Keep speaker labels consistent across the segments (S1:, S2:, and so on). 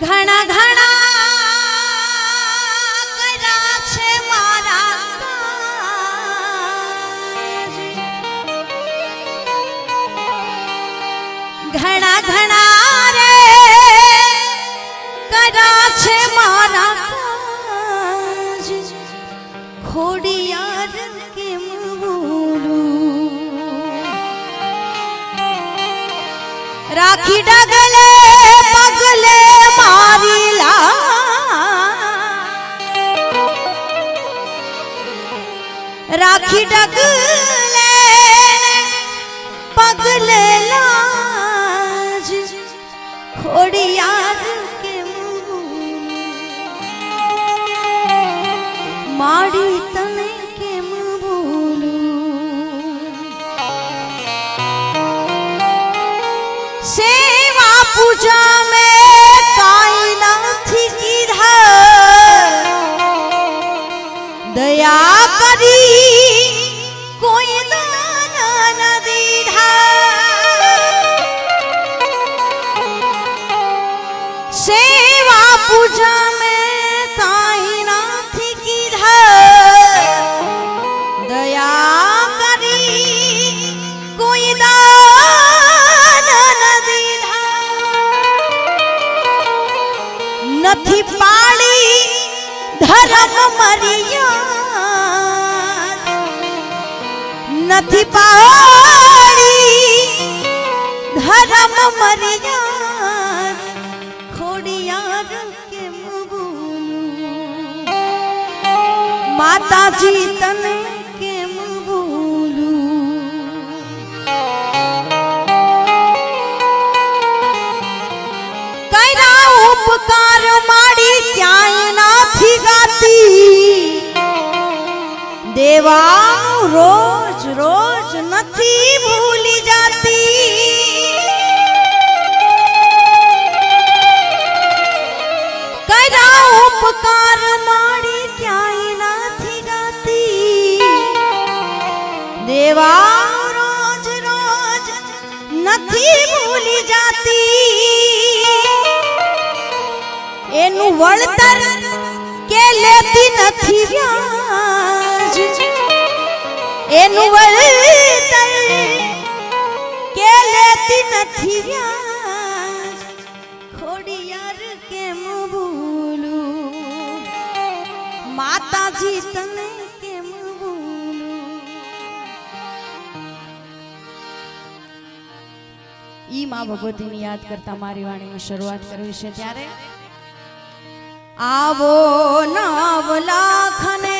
S1: ઘણા ઘણા કર્યા છે મારા. ઘણા ઘણા રે કર્યા છે મારા કેમ બોલું રાખી ડગલે રાખી ડગલે પગલે લાજ. ખોડિયાર માડી નથી પાળી ધર્મ મર્યા નથી પાળી ધર્મ મર્યા ખોડિયાર માતાજી તને ગાતી દેવાનું રોજ રોજ નથી ભૂલી જાતી. કર્યા ઉપકાર માણી ક્યાંય નથી ગાતી દેવા રોજ રોજ નથી ભૂલી જાતી. એનું વળતર લેતી નથી એનું વળતર કે લેતી નથી વ્યાજ ખોડિયાર કેમ ભૂલું? માતાજી તને કેમ ભૂલું? ઈ માં ભગવતીની યાદ કરતા મારી વાણીની શરૂઆત કરવી છે ત્યારે આવો નવ લાખને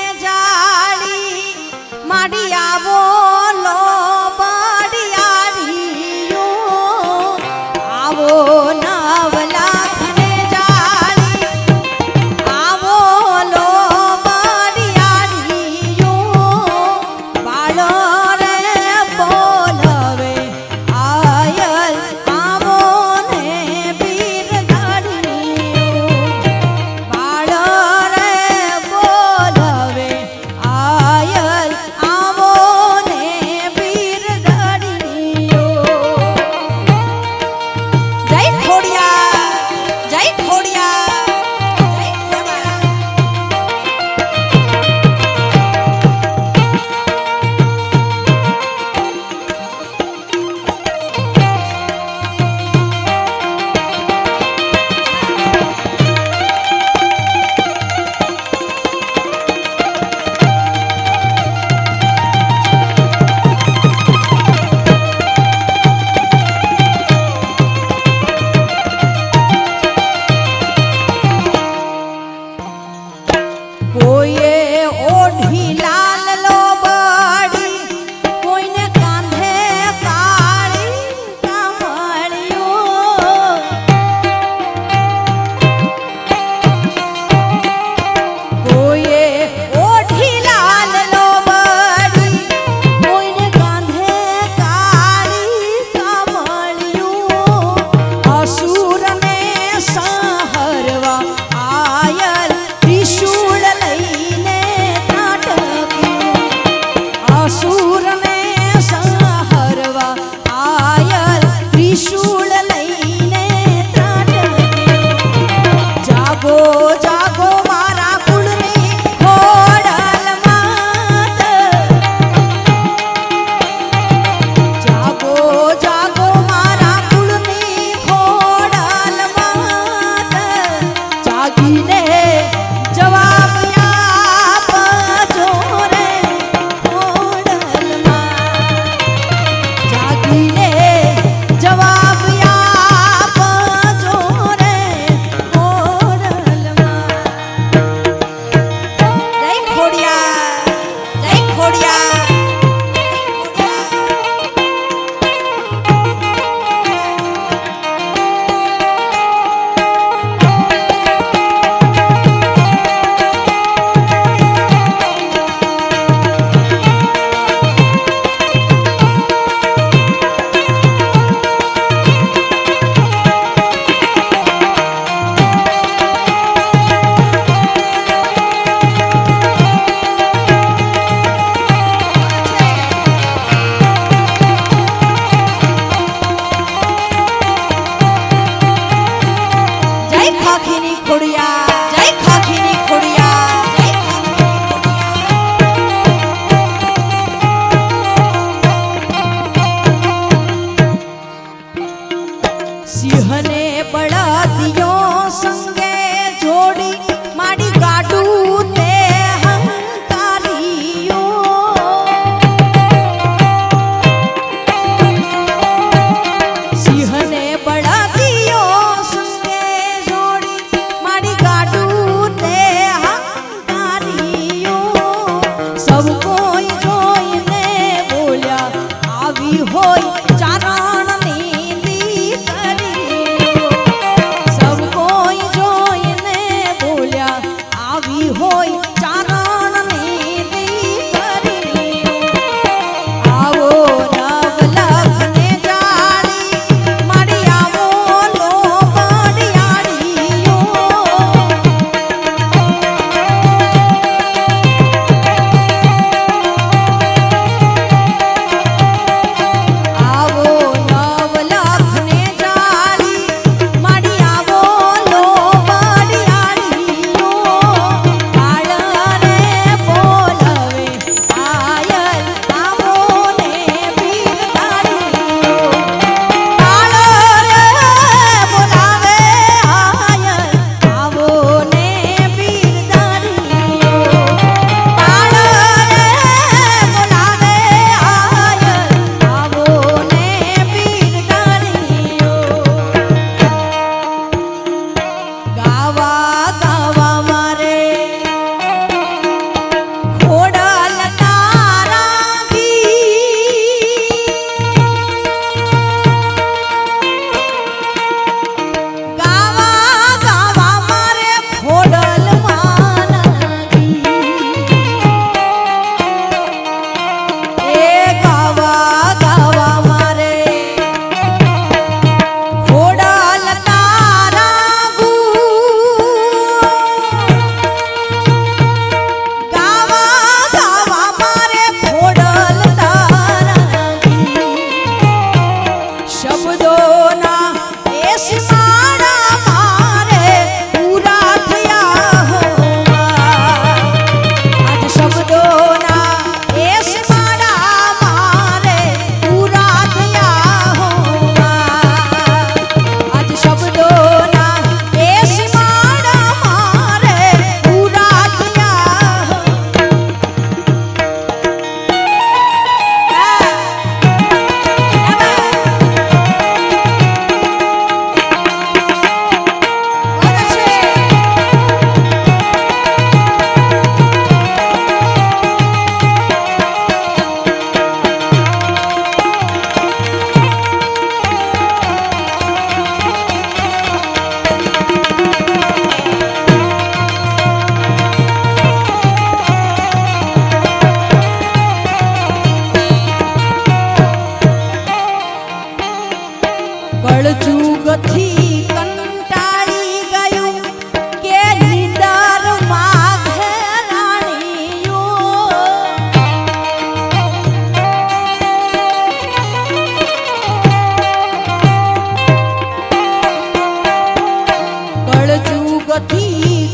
S1: গতি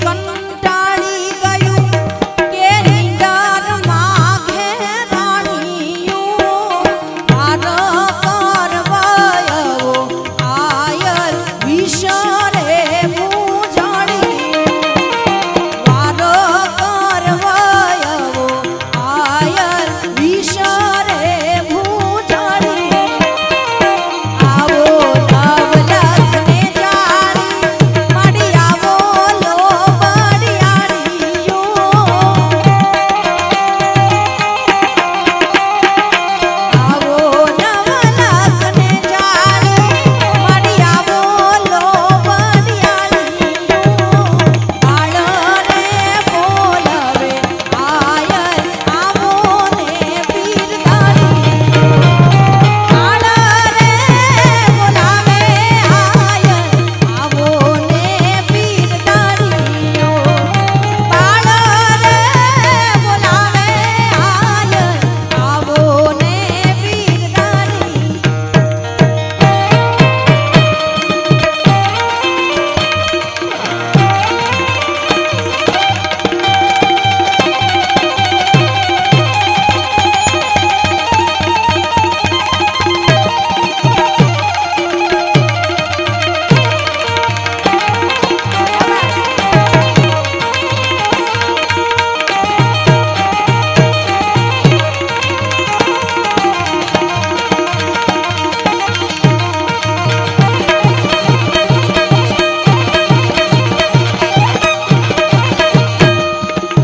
S1: কন্যা